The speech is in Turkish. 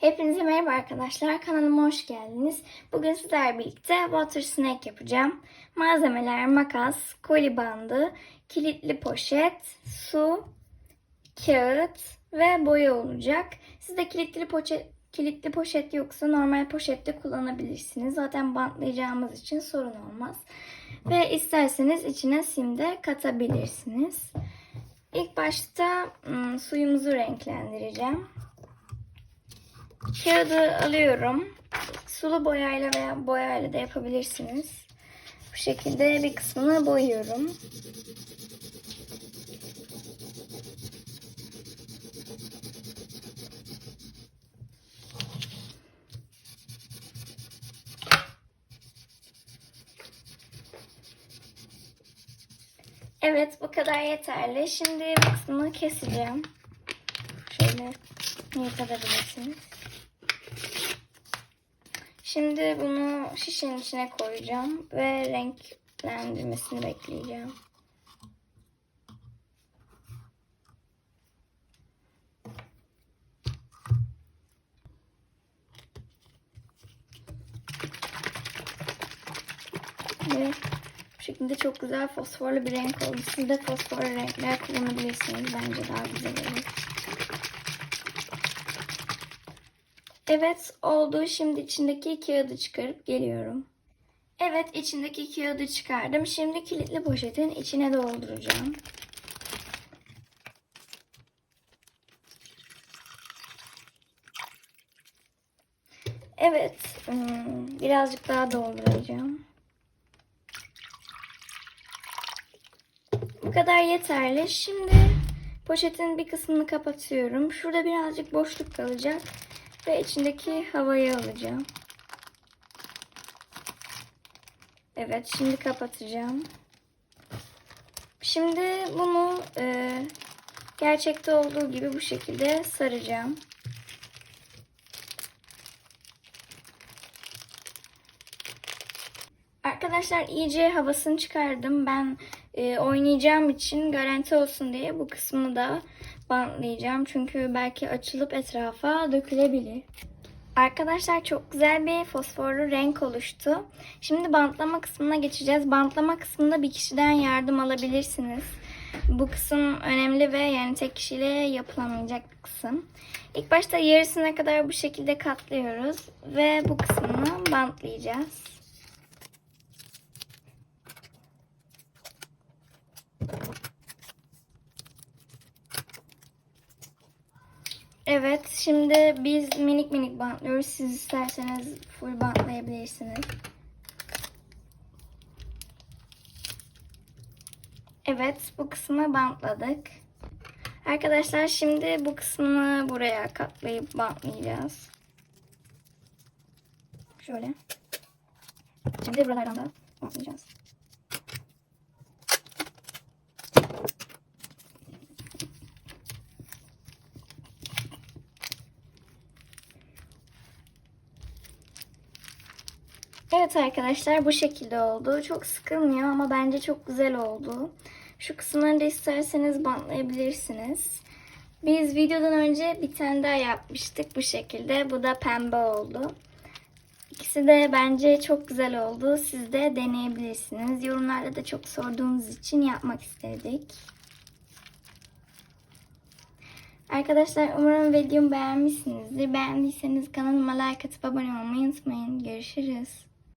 Hepinize merhaba arkadaşlar. Kanalıma hoş geldiniz. Bugün sizlerle birlikte water snack yapacağım. Malzemeler makas, koli bandı, kilitli poşet, su, kağıt ve boya olacak. Sizde kilitli poşet kilitli poşet yoksa normal poşette kullanabilirsiniz. Zaten bantlayacağımız için sorun olmaz. Ve isterseniz içine sim de katabilirsiniz. İlk başta ım, suyumuzu renklendireceğim. Kağıdı alıyorum. Sulu boyayla veya boyayla da yapabilirsiniz. Bu şekilde bir kısmını boyuyorum. Evet bu kadar yeterli. Şimdi bu kısmını keseceğim. Şöyle yırtabilirsiniz. Şimdi bunu şişenin içine koyacağım ve renklendirmesini bekleyeceğim. Ve bu şekilde çok güzel fosforlu bir renk oldu. Siz de fosforlu renkler kullanabilirsiniz. Bence daha güzel olur. Evet oldu. Şimdi içindeki kağıdı çıkarıp geliyorum. Evet içindeki kağıdı çıkardım. Şimdi kilitli poşetin içine dolduracağım. Evet hmm, birazcık daha dolduracağım. Bu kadar yeterli. Şimdi poşetin bir kısmını kapatıyorum. Şurada birazcık boşluk kalacak. Ve içindeki havayı alacağım. Evet şimdi kapatacağım. Şimdi bunu e, gerçekte olduğu gibi bu şekilde saracağım. Arkadaşlar iyice havasını çıkardım. Ben e, oynayacağım için garanti olsun diye bu kısmını da bantlayacağım. Çünkü belki açılıp etrafa dökülebilir. Arkadaşlar çok güzel bir fosforlu renk oluştu. Şimdi bantlama kısmına geçeceğiz. Bantlama kısmında bir kişiden yardım alabilirsiniz. Bu kısım önemli ve yani tek kişiyle yapılamayacak bir kısım. İlk başta yarısına kadar bu şekilde katlıyoruz ve bu kısmını bantlayacağız. Evet, şimdi biz minik minik bantlıyoruz. Siz isterseniz full bantlayabilirsiniz. Evet, bu kısmı bantladık. Arkadaşlar şimdi bu kısmını buraya katlayıp bantlayacağız. Şöyle. Şimdi buralardan da bantlayacağız. Evet arkadaşlar bu şekilde oldu. Çok sıkılmıyor ama bence çok güzel oldu. Şu kısımları da isterseniz bantlayabilirsiniz. Biz videodan önce bir tane daha yapmıştık bu şekilde. Bu da pembe oldu. İkisi de bence çok güzel oldu. Siz de deneyebilirsiniz. Yorumlarda da çok sorduğunuz için yapmak istedik. Arkadaşlar umarım videomu beğenmişsinizdir. Beğendiyseniz kanalıma like atıp abone olmayı unutmayın. Görüşürüz.